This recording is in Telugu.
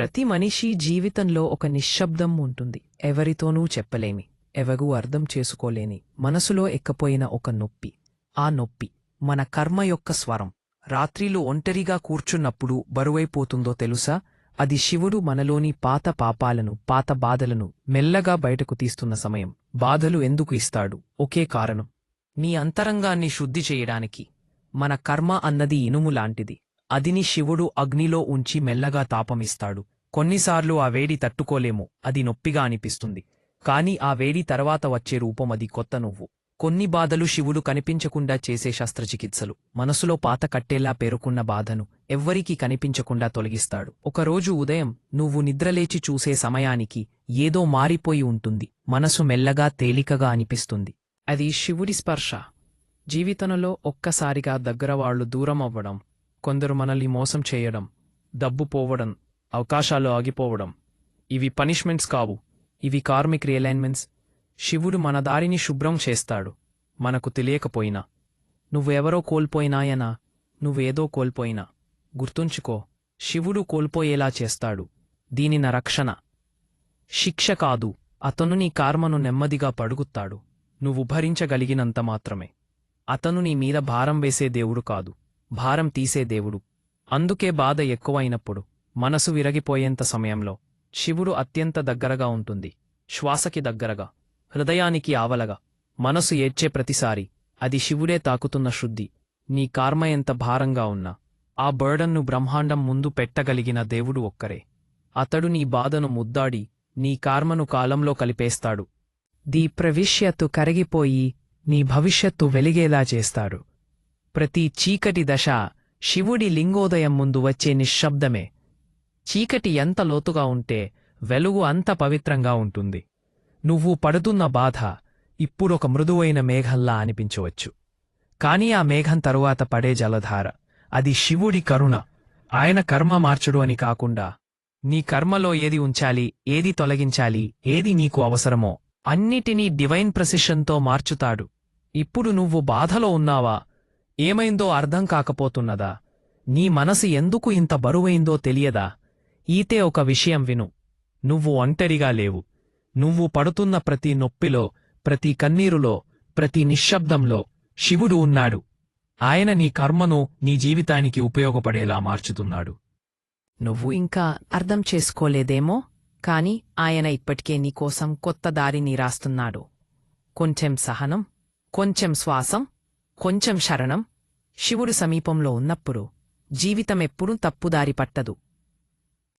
ప్రతి మనిషి జీవితంలో ఒక నిశ్శబ్దం ఉంటుంది. ఎవరితోనూ చెప్పలేమి. ఎవగూ అర్థం చేసుకోలేని. మనసులో ఎక్కపోయిన ఒక నొప్పి. ఆ నొప్పి మన కర్మ యొక్క స్వరం. రాత్రిలో ఒంటరిగా కూర్చున్నప్పుడు బరువైపోతుందో తెలుసా? అది శివుడు మనలోని పాత పాపాలను పాత బాధలను మెల్లగా బయటకు తీస్తున్న సమయం. బాధలు ఎందుకు ఇస్తాడు? ఒకే కారణం. నీ అంతరంగాన్ని శుద్ధి చేయడానికి. మన కర్మ అన్నది ఇనుము లాంటిది. అదిని శివుడు అగ్నిలో ఉంచి మెల్లగా తాపమిస్తాడు. కొన్నిసార్లు ఆ వేడి తట్టుకోలేము అది నొప్పిగా అనిపిస్తుంది. కాని ఆ వేడి తర్వాత వచ్చే రూపం అది కొత్త నువ్వు. కొన్ని బాధలు శివుడు కనిపించకుండా చేసే శస్త్రచికిత్సలు. మనసులో పాత కట్టేలా పేరుకున్న బాధను ఎవ్వరికీ కనిపించకుండా తొలగిస్తాడు. ఒకరోజు ఉదయం నువ్వు నిద్రలేచి చూసే సమయానికి ఏదో మారిపోయి ఉంటుంది. మనసు మెల్లగా తేలికగా అనిపిస్తుంది. అది శివుడి స్పర్శ. జీవితంలో ఒక్కసారిగా దగ్గరవాళ్ళు దూరం అవ్వడం కొందరు మనల్ని మోసం చేయడం డబ్బు పోవడం అవకాశాలు ఆగిపోవడం. ఇవి పనిష్మెంట్స్ కావు. ఇవి కార్మిక్ రియలైన్మెంట్స్. శివుడు మన దారిని శుభ్రం చేస్తాడు. మనకు తెలియకపోయినా. నువ్వెవరో కోల్పోయినాయనా? నువ్వేదో కోల్పోయినా. గుర్తుంచుకో శివుడు కోల్పోయేలా చేస్తాడు. దీనిన రక్షణ. శిక్ష కాదు. అతను నీ కార్మను నెమ్మదిగా పడుగుతాడు. నువ్వు భరించగలిగినంత మాత్రమే. అతను నీ మీద భారం వేసే దేవుడు కాదు. భారం తీసే దేవుడు. అందుకే బాధ ఎక్కువైనప్పుడు మనసు విరగిపోయేంత సమయంలో శివుడు అత్యంత దగ్గరగా ఉంటుంది. శ్వాసకి దగ్గరగా హృదయానికి ఆవలగా మనసు ఏడ్చే ప్రతిసారి అది శివుడే తాకుతున్న శుద్ధి. నీ కార్మ ఎంత భారంగా ఉన్నా ఆ బర్డన్ను బ్రహ్మాండం ముందు పెట్టగలిగిన దేవుడు ఒక్కరే. అతడు నీ బాధను ముద్దాడి నీ కార్మను కాలంలో కలిపేస్తాడు. దీ ప్రవిష్యత్తు కరిగిపోయి నీ భవిష్యత్తు వెలిగేలా చేస్తాడు. ప్రతి చీకటి దశ శివుడి లింగోదయం ముందు వచ్చే నిశ్శబ్దమే. చీకటి ఎంత లోతుగా ఉంటే వెలుగు అంత పవిత్రంగా ఉంటుంది. నువ్వు పడుతున్న బాధ ఇప్పుడొక మృదువైన మేఘంలా అనిపించవచ్చు. కాని ఆ మేఘం తరువాత పడే జలధార అది శివుడి కరుణ. ఆయన కర్మ మార్చుడు అని కాకుండా నీ కర్మలో ఏది ఉంచాలి ఏది తొలగించాలి ఏది నీకు అవసరమో అన్నిటినీ డివైన్ ప్రసిషన్తో మార్చుతాడు. ఇప్పుడు నువ్వు బాధలో ఉన్నావా? ఏమైందో అర్థం కాకపోతున్నదా? నీ మనసు ఎందుకు ఇంత బరువైందో తెలియదా? ఈతే ఒక విషయం విను. నువ్వు ఒంటరిగా లేవు. నువ్వు పడుతున్న ప్రతి నొప్పిలో ప్రతి కన్నీరులో ప్రతి నిశ్శబ్దంలో శివుడు ఉన్నాడు. ఆయన నీ కర్మను నీ జీవితానికి ఉపయోగపడేలా మార్చుతున్నాడు. నువ్వు ఇంకా అర్థం చేసుకోలేదేమో? కాని ఆయన ఇప్పటికే నీకోసం కొత్త దారిని రాస్తున్నాడు కొంచెం సహనం కొంచెం శ్వాసం కొంచెం శరణం శివుడు సమీపంలో ఉన్నప్పుడు జీవితమెప్పుడూ తప్పుదారి పట్టదు.